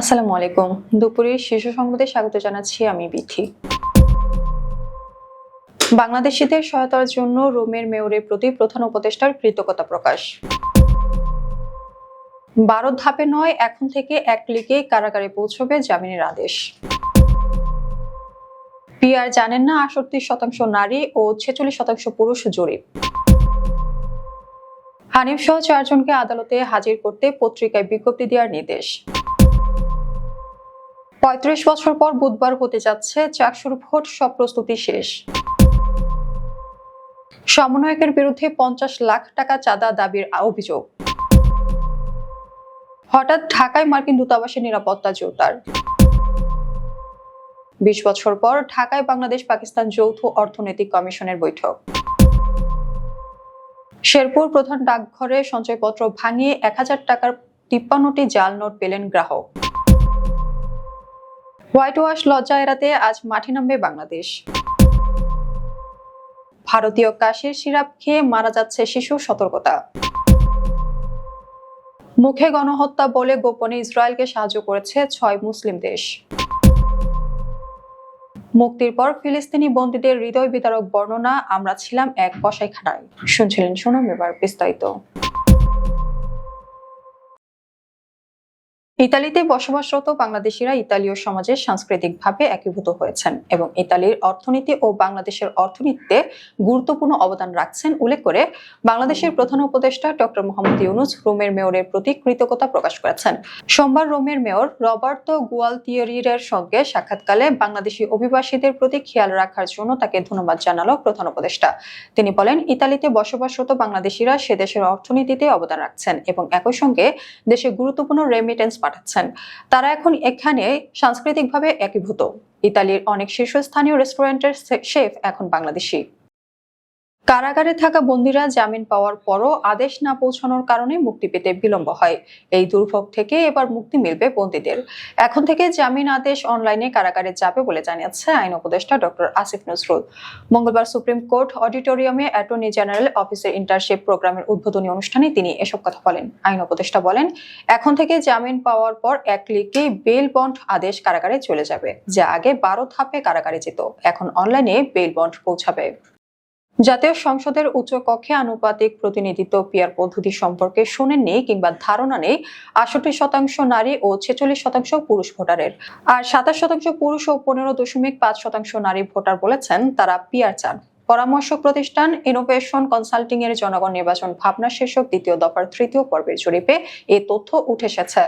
আসসালামু আলাইকুম। দুপুরের শীর্ষ সংবাদে স্বাগত জানাচ্ছি আমি বিথি। বাংলাদেশিদের সহায়তার জন্য রোমের মেয়রের প্রতি প্রধান উপদেষ্টার কৃতজ্ঞতা প্রকাশ। বারো ধাপে নয়, এখন থেকে এক ক্লিকে কারাগারে পৌঁছবে জামিনের আদেশ। পিআর জানেন না, আটষট্টি শতাংশ নারী ও ছেচল্লিশ শতাংশ পুরুষ জরিপ হানিফ সহ চারজনকে আদালতে হাজির করতে পত্রিকায় বিজ্ঞপ্তি দেওয়ার নির্দেশ। পঁয়ত্রিশ বছর পর বুধবার হতে যাচ্ছে চাকসুর ভোট, সব প্রস্তুতি শেষ। সমন্বয়কের বিরুদ্ধে পঞ্চাশ লাখ টাকা চাঁদা দাবির অভিযোগ। হঠাৎ ঢাকায় মার্কিন দূতাবাসের নিরাপত্তা জোরদার। বিশ বছর পর ঢাকায় বাংলাদেশ পাকিস্তান যৌথ অর্থনৈতিক কমিশনের বৈঠক। শেরপুর প্রধান ডাকঘরে সঞ্চয়পত্র ভাঙিয়ে এক হাজার টাকার তিপ্পান্নটি জাল নোট পেলেন গ্রাহক। হোয়াইট ওয়াশ লজ্জা এড়াতে আজ মাঠে নামবে বাংলাদেশ। ভারতীয় কাশির সিরাপ খেয়ে মারা যাচ্ছে শিশু সতর্কতা। মুখে গণহত্যা বলে গোপনে ইসরায়েলকে সাহায্য করেছে ছয় মুসলিম দেশ। মুক্তির পর ফিলিস্তিনি বন্দীদের হৃদয় বিতারক বর্ণনা, আমরা ছিলাম এক কসাইখানায় শুনছিলেন শুনুন এবার বিস্তারিত। ইতালিতে বসবাসরত বাংলাদেশিরা ইতালীয় সমাজে সাংস্কৃতিকভাবে একীভূত হয়েছেন এবং ইতালির অর্থনীতি ও বাংলাদেশের অর্থনীতিতে গুরুত্বপূর্ণ অবদান রাখছেন উল্লেখ করে বাংলাদেশের প্রধান উপদেষ্টা ডক্টর মোহাম্মদ ইউনুস রোমের মেয়রের প্রতি কৃতজ্ঞতা প্রকাশ করেছেন। সোমবার রোমের মেয়র রবার্তো গুয়ালতিয়েরির সঙ্গে সাক্ষাৎকালে বাংলাদেশি অভিবাসীদের প্রতি খেয়াল রাখার জন্য তাকে ধন্যবাদ জানালো প্রধান উপদেষ্টা। তিনি বলেন, ইতালিতে বসবাসরত বাংলাদেশিরা সে দেশের অর্থনীতিতে অবদান রাখছেন এবং একই সঙ্গে দেশে গুরুত্বপূর্ণ রেমিটেন্স পাঠাচ্ছেন। তারা এখন এখানে সাংস্কৃতিকভাবে একীভূত। ইতালির অনেক শীর্ষস্থানীয় রেস্টুরেন্টের শেফ এখন বাংলাদেশি। কারাগারে থাকা বন্দীরা জামিন পাওয়ার পরও আদেশ না পৌঁছানোর কারণে মুক্তি পেতে বিলম্ব হয়। এই দুর্ভোগ থেকে এবার মুক্তি মিলবে বন্দীদের। এখন থেকে জামিন আদেশ অনলাইনে কারাগারে যাবে বলে জানিয়েছে আইন উপদেষ্টা ডক্টর আসিফ নজরুল। মঙ্গলবার সুপ্রিম কোর্ট অডিটোরিয়ামে অ্যাটর্নি জেনারেল অফিসের ইন্টারশিপ প্রোগ্রামের উদ্বোধনী অনুষ্ঠানে তিনি এসব কথা বলেন। আইন উপদেষ্টা বলেন, এখন থেকে জামিন পাওয়ার পর এক ক্লিকেই বেল বন্ড আদেশ কারাগারে চলে যাবে, যা আগে বারো ধাপে কারাগারে যেত, এখন অনলাইনে বেল বন্ড পৌঁছাবে। জাতীয় সংসদের উচ্চ কক্ষে আনুপাতিক প্রতিনিধিত্ব পিয়ার পদ্ধতি সম্পর্কে শুনেননি কিংবা ধারণা নেই। আষট্টি শতাংশ নারী ও ছেচল্লিশ শতাংশ পুরুষ ভোটারের। আর সাতাশ শতাংশ পুরুষ ও পনেরো দশমিক পাঁচ শতাংশ নারী ভোটার বলেছেন তারা পিয়ার চান। পরামর্শক প্রতিষ্ঠান ইনোভেশন কনসাল্টিং এর জনগণ নির্বাচন ভাবনা শীর্ষক দ্বিতীয় দফার তৃতীয় পর্বের জরিপে এই তথ্য উঠে এসেছে।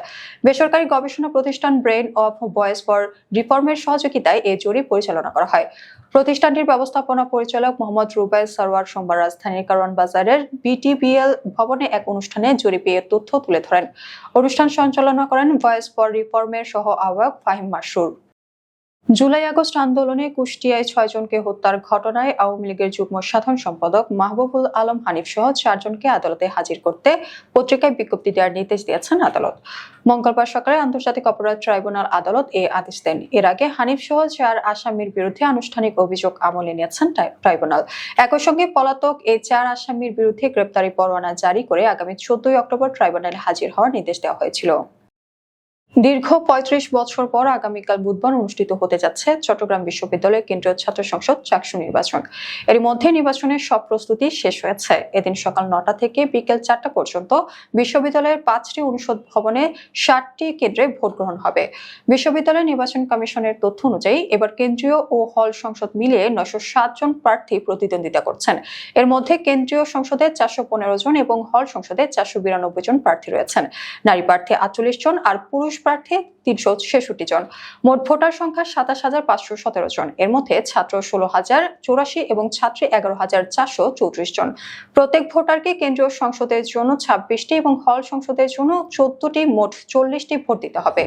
বেসরকারি গবেষণা প্রতিষ্ঠান ব্রেন অফ ভয়েস ফর রিফর্মের সহযোগিতায় এই জরিপ পরিচালনা করা হয়। প্রতিষ্ঠানটির ব্যবস্থাপনা পরিচালক মোহাম্মদ রুবাই সারওয়ার সোমবার রাজধানীর কারওয়ান বাজারের বিটিবিএল ভবনে এক অনুষ্ঠানে জরিপে তথ্য তুলে ধরেন। অনুষ্ঠান সঞ্চালনা করেন ভয়েস ফর রিফর্মের সহ আহ্বায়ক ফাহিম মাসুর জুলাই আগস্ট আন্দোলনে কুষ্টিয়ায় ছয়জনকে হত্যার ঘটনায় আওয়ামী লীগের যুগ্ম সাধারণ সম্পাদক মাহবুবুল আলম হানিফ সহ চারজনকে আদালতে হাজির করতে পত্রিকায় বিজ্ঞপ্তি দেওয়ার নির্দেশ দিয়েছেন আদালত। মঙ্গলবার সকালে আন্তর্জাতিক অপরাধ ট্রাইব্যুনাল আদালত এ আদেশ দেন। এর আগে হানিফ সহ চার আসামির বিরুদ্ধে আনুষ্ঠানিক অভিযোগ আমলে নিয়েছেন ট্রাইব্যুনাল। একই সঙ্গে পলাতক এই চার আসামির বিরুদ্ধে গ্রেপ্তারি পরোয়ানা জারি করে আগামী চোদ্দই অক্টোবর ট্রাইব্যুনালে হাজির হওয়ার নির্দেশ দেওয়া হয়েছিল। দীর্ঘ পঁয়ত্রিশ বছর পর আগামীকাল বুধবার অনুষ্ঠিত হতে যাচ্ছে চট্টগ্রাম বিশ্ববিদ্যালয়ের কেন্দ্রীয় ছাত্র সংসদ চাকসু নির্বাচন। এর মধ্যে নির্বাচনের সব প্রস্তুতি শেষ হয়েছে। এদিন সকাল নটা থেকে বিকেল চারটা পর্যন্ত বিশ্ববিদ্যালয়ের পাঁচটি অনুষদ ভবনে ষাটটি কেন্দ্রে ভোট গ্রহণ হবে। বিশ্ববিদ্যালয় নির্বাচন কমিশনের তথ্য অনুযায়ী এবার কেন্দ্রীয় ও হল সংসদ মিলিয়ে নয়শো জন প্রার্থী প্রতিদ্বন্দ্বিতা করছেন। এর মধ্যে কেন্দ্রীয় সংসদে চারশো পনেরো জন এবং হল সংসদে চারশো বিরানব্বই জন প্রার্থী রয়েছেন। নারী প্রার্থী আটচল্লিশ জন আর পুরুষ প্রার্থী তিনশো ছেষট্টি জন। মোট ভোটার সংখ্যা সাতাশ হাজার পাঁচশো সতেরো জন। এর মধ্যে ছাত্র ষোলো হাজার, চৌরাশি এবং ছাত্রী এগারো হাজার চারশো চৌত্রিশ জন। প্রত্যেক ভোটারকে কেন্দ্রীয় সংসদের জন্য ছাব্বিশটি এবং হল সংসদের জন্য চোদ্দটি, মোট চল্লিশটি ভোট দিতে হবে।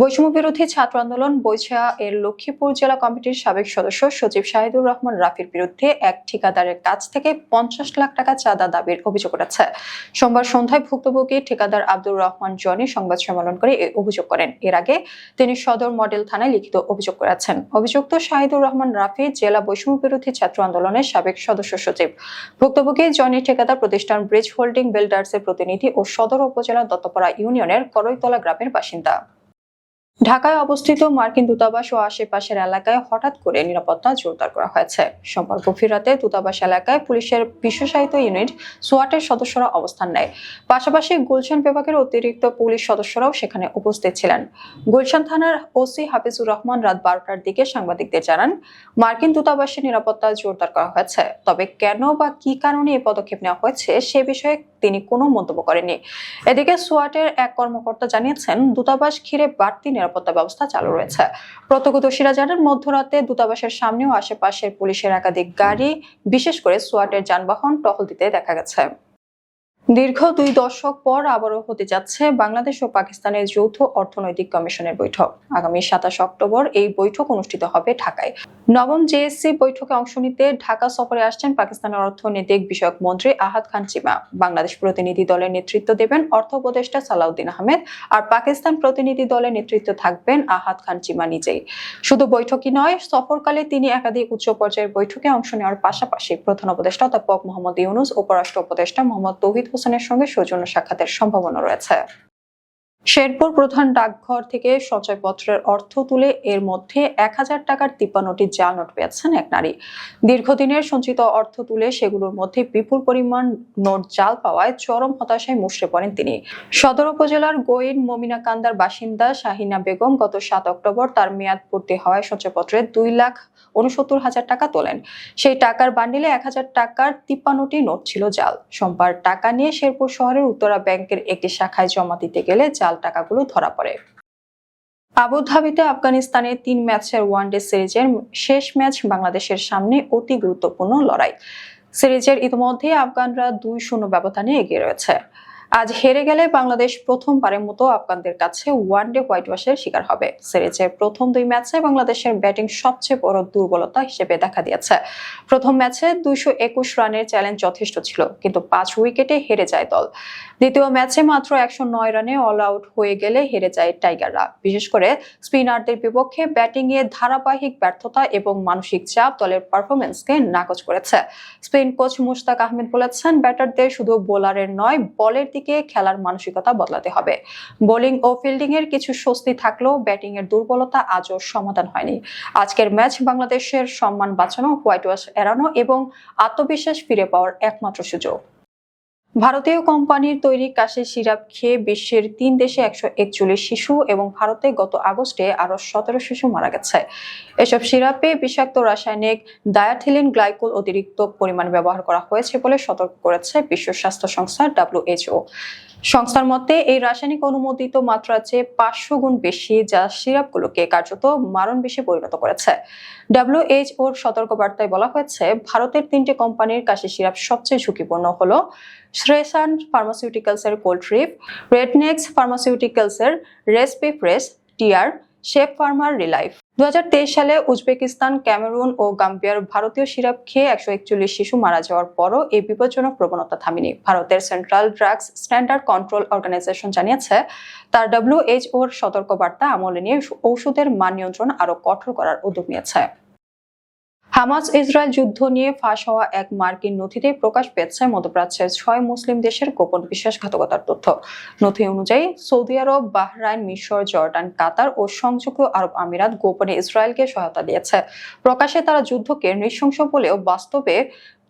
বৈষম্য বিরোধী ছাত্র আন্দোলন বৈছা এর লক্ষ্মীপুর জেলা কমিটির সাবেক সদস্য সচিব শাহিদুর রহমান রাফির বিরুদ্ধে এক ঠিকাদারের কাছ থেকে পঞ্চাশ লাখ টাকা চাঁদা দাবির অভিযোগ উঠেছে। সোমবার সন্ধ্যায় ভুক্তভোগী ঠিকাদার আব্দুর রহমান জনি সংবাদ সম্মেলন করে অভিযোগ করেন। এর আগে তিনি সদর মডেল থানায় লিখিত অভিযোগ করেছেন। অভিযুক্ত শাহিদুর রহমান রাফি জেলা বৈষম্য বিরোধী ছাত্র আন্দোলনের সাবেক সদস্য সচিব। ভুক্তভোগী জনি ঠিকাদার প্রতিষ্ঠান ব্রিজ হোল্ডিং বিল্ডার্সের প্রতিনিধি ও সদর উপজেলা দত্তপাড়া ইউনিয়নের করইতলা গ্রামের বাসিন্দা। ঢাকায় অবস্থিত মার্কিন দূতাবাস ও আশেপাশের এলাকায় হঠাৎ করে নিরাপত্তা জোরদার করা হয়েছে। সোমবার গভীর রাতে দূতাবাস এলাকায় পুলিশের বিশেষায়িত ইউনিট সোয়াটের সদস্যরা অবস্থান নেয়। পাশাপাশি গুলশান বিভাগের অতিরিক্ত পুলিশ সদস্যরাও সেখানে উপস্থিত ছিলেন। গুলশান থানার ওসি হাফিজুর রহমান রাত বারোটার দিকে সাংবাদিকদের জানান, মার্কিন দূতাবাসের নিরাপত্তা জোরদার করা হয়েছে। তবে কেন বা কি কারণে এই পদক্ষেপ নেওয়া হয়েছে সে বিষয়ে তিনি কোনো মন্তব্য করেননি। এদিকে সোয়াটের এক কর্মকর্তা জানিয়েছেন, দূতাবাস ঘিরে বাড়তি নিরাপত্তা ব্যবস্থা চালু রয়েছে। প্রত্যক্ষদর্শীরা জানান, মধ্যরাতে দূতাবাসের সামনে ও আশেপাশের পুলিশের একাধিক গাড়ি, বিশেষ করে সোয়াটের যানবাহন টহল দিতে দেখা গেছে। দীর্ঘ দুই দশক পর আবারও হতে যাচ্ছে বাংলাদেশ ও পাকিস্তানের যৌথ অর্থনৈতিক কমিশনের বৈঠক। আগামী সাতাশ অক্টোবর এই বৈঠক অনুষ্ঠিত হবে ঢাকায়। নবম জেএসসি বৈঠকে অংশ নিতে ঢাকা সফরে আসছেন পাকিস্তানের অর্থনৈতিক বিষয়ক মন্ত্রী আহাদ খান চিমা বাংলাদেশ প্রতিনিধি দলের নেতৃত্ব দেবেন অর্থ উপদেষ্টা সালাউদ্দিন আহমেদ আর পাকিস্তান প্রতিনিধি দলের নেতৃত্ব থাকবেন আহাদ খান চিমা নিজেই। শুধু বৈঠকই নয়, সফরকালে তিনি একাধিক উচ্চ পর্যায়ের বৈঠকে অংশ নেওয়ার পাশাপাশি প্রধান উপদেষ্টা অধ্যাপক মোহাম্মদ ইউনুস, উপরাষ্ট্র উপদেষ্টা মোহাম্মদ তৌহিদ হোসেনের সঙ্গে সৌজন্য সাক্ষাতের সম্ভাবনা রয়েছে। শেরপুর প্রধান ডাকঘর থেকে সঞ্চয়পত্রের অর্থ তুলে এর মধ্যে এক হাজার টাকার তিপ্পান্নটি জাল নোট পেয়েছেন এক নারী। দীর্ঘদিনের সঞ্চিত অর্থ তুলে সেগুলোর মধ্যে বিপুল পরিমাণ নোট জাল পাওয়ায় চরম হতাশায় মুষড়ে পড়েন তিনি। সদর উপজেলার গোয়েন মমিনাকান্দার বাসিন্দা শাহিনা বেগম গত সাত অক্টোবর তার মেয়াদ পূর্তি হওয়ায় সঞ্চয়পত্রে দুই লাখ উনসত্তর হাজার টাকা তোলেন। সেই টাকার বান্ডিলে এক হাজার টাকার তিপ্পান্নটি নোট ছিল জাল। সোমবার টাকা নিয়ে শেরপুর শহরের উত্তরা ব্যাংকের একটি শাখায় জমা দিতে গেলে জাল টাকাগুলো ধরা পড়ে। আবুধাবিতে আফগানিস্তানের তিন ম্যাচের ওয়ানডে সিরিজের শেষ ম্যাচ বাংলাদেশের সামনে অতি গুরুত্বপূর্ণ লড়াই। সিরিজের ইতিমধ্যে আফগানরা দুই শূন্য ব্যবধানে এগিয়ে রয়েছে। আজ হেরে গেলে বাংলাদেশ প্রথমবারের মতো আফগানদের কাছে ওয়ানডে হোয়াইট ওয়াশের শিকার হবে। সিরিজের প্রথম দুই ম্যাচে বাংলাদেশের ব্যাটিং সবচেয়ে বড় দুর্বলতা হিসেবে দেখা দিয়েছে। প্রথম ম্যাচে দুইশো একুশ রানের চ্যালেঞ্জ যথেষ্ট ছিল, কিন্তু পাঁচ উইকেটে হেরে যায় দল। দ্বিতীয় ম্যাচে মাত্র একশো নয় রানে অল আউট হয়ে গেলে হেরে যায় টাইগাররা। বিশেষ করে স্পিনারদের বিপক্ষে ব্যাটিং এ ধারাবাহিক ব্যর্থতা এবং মানসিক চাপ দলের পারফরমেন্সকে নাকচ করেছে। স্পেন কোচ মুশতাক আহমেদ বলেছেন ব্যাটারদের শুধু বোলারের নয় বলের দিকে খেলার মানসিকতা বদলাতে হবে। বোলিং ও ফিল্ডিং এর কিছু স্বস্তি থাকলেও ব্যাটিং এর দুর্বলতা আজও সমাধান হয়নি। আজকের ম্যাচ বাংলাদেশের সম্মান বাঁচানো, হোয়াইট ওয়াশ এড়ানো এবং আত্মবিশ্বাস ফিরে পাওয়ার একমাত্র সুযোগ। ভারতীয় কোম্পানির তৈরি কাশি সিরাপ খেয়ে বিশ্বের তিন দেশে একশো একচল্লিশ শিশু এবং ভারতে গত আগস্টে আরও সতেরো শিশু মারা গেছে। এসব সিরাপে বিষাক্ত রাসায়নিক ডায়াথিলিন গ্লাইকোল অতিরিক্ত পরিমাণ ব্যবহার করা হয়েছে বলে সতর্ক করেছে বিশ্ব স্বাস্থ্য সংস্থা ডাব্লিউএইচও সংস্থার মতে, এই রাসায়নিক অনুমোদিত মাত্রার চেয়ে পাঁচশো গুণ বেশি যা সিরাপগুলোকে কার্যত মারণ বিষে পরিণত করেছে। ডাব্লিউএইচওর সতর্কবার্তায় বলা হয়েছে, ভারতের তিনটি কোম্পানির কাশি সিরাপ সবচেয়ে ঝুঁকিপূর্ণ হলো শ্রেসান ফার্মাসিউটিক্যালসের কোল্ট্রিপ রেডনেক্স ফার্মাসিউটিক্যালসের রেসপিপ্রেস টিয়ার শেপ ফার্মার রিলাইফ দুহাজার তেইশ সালে উজবেকিস্তান, ক্যামেরুন ও গাম্বিয়ার ভারতীয় সিরাপ খেয়ে একশো একচল্লিশ শিশু মারা যাওয়ার পরও এই বিপজ্জনক প্রবণতা থামেনি। ভারতের central drugs standard control organisation জানিয়েছে, তার ডাব্লিউএইচওর সতর্কবার্তা আমলে নিয়ে ঔষধের মান নিয়ন্ত্রণ আরও কঠোর করার উদ্যোগ নিয়েছে। হামাস ইসরায়েল যুদ্ধ নিয়ে ফাঁস হওয়া এক মার্কিন নথিতে প্রকাশ পেয়েছে মধ্যপ্রাচ্যের ছয় মুসলিম দেশের গোপন বিশ্বাসঘাতকতার তথ্য। নথি অনুযায়ী, সৌদি আরব, বাহরাইন, মিশর, জর্ডান, কাতার ও সংযুক্ত আরব আমিরাত গোপনে ইসরায়েলকে সহায়তা দিয়েছে। প্রকাশে তারা যুদ্ধকে নৃশংস বলেও বাস্তবে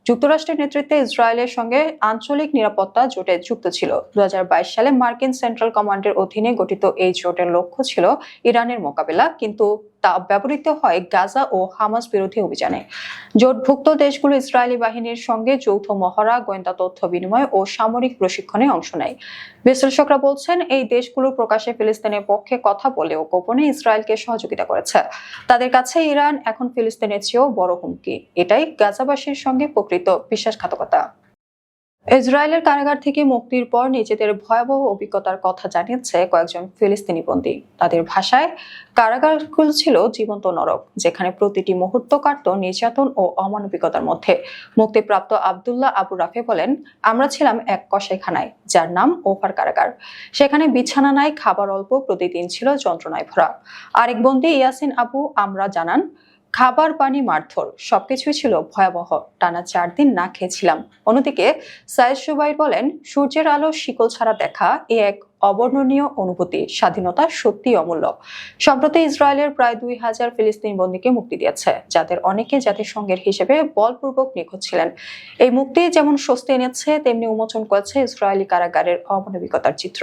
যুক্তরাষ্ট্রের নেতৃত্বে ইসরায়েলের সঙ্গে আঞ্চলিক নিরাপত্তা জোটে যুক্ত ছিল। দু হাজার বাইশ সালে মার্কিন সেন্ট্রাল কমান্ডের অধীনে গঠিত এই জোটের লক্ষ্য ছিল ইরানের মোকাবেলা, কিন্তু তা ব্যবহৃত হয় গাজা ও হামাস বিরোধী অভিযানে। জোটভুক্ত দেশগুলো ইসরায়েলি বাহিনীর সঙ্গে যৌথ মহড়া, গোয়েন্দা তথ্য বিনিময় ও সামরিক প্রশিক্ষণে অংশ নেয়। বিশ্লেষকরা বলছেন, এই দেশগুলো প্রকাশ্যে ফিলিস্তিনের পক্ষে কথা বলেও গোপনে ইসরায়েলকে সহযোগিতা করেছে। তাদের কাছে ইরান, এখন ফিলিস্তিনের চেয়েও বড় হুমকি। এটাই গাজাবাসীর সঙ্গে প্রকৃত বিশ্বাসঘাতকতা। ইসরায়েলের কারাগার থেকে মুক্তির পর নিজেদের ভয়াবহ অভিজ্ঞতার কথা জানিয়েছে কয়েকজন ফিলিস্তিনি বন্দী। তাদের ভাষায়, কারাগারগুলো ছিল জীবন্ত নরক, যেখানে প্রতিটি মুহূর্ত কাটত নির্যাতন ও অমানবিকতার মধ্যে। মুক্তিপ্রাপ্ত আবদুল্লাহ আবু রাফে বলেন, আমরা ছিলাম এক কষাইখানায় যার নাম ওভার কারাগার। সেখানে বিছানা নাই খাবার অল্প প্রতিদিন ছিল যন্ত্রণায় ভরা। আরেক বন্দী ইয়াসিন আবু আমরা জানান খাবার পানি মারধর, সবকিছুই ছিল ভয়াবহ। টানা চার দিন না খেয়েছিলাম। অন্যদিকে সাইদ সুবাই বলেন, সূর্যের আলো শিকল ছাড়া দেখা এ এক অবর্ণনীয় অনুভূতি, স্বাধীনতা সত্যি অমূল্য। সম্প্রতি ইসরায়েলের প্রায় দুই হাজার ফিলিস্তিন বন্দীকে মুক্তি দিয়েছে, যাদের অনেকে জাতিসংঘের হিসেবে বলপূর্বক নিখোঁজ ছিলেন। এই মুক্তি যেমন স্বস্তি এনেছে, তেমনি উন্মোচন করেছে ইসরায়েলি কারাগারের অমানবিকতার চিত্র।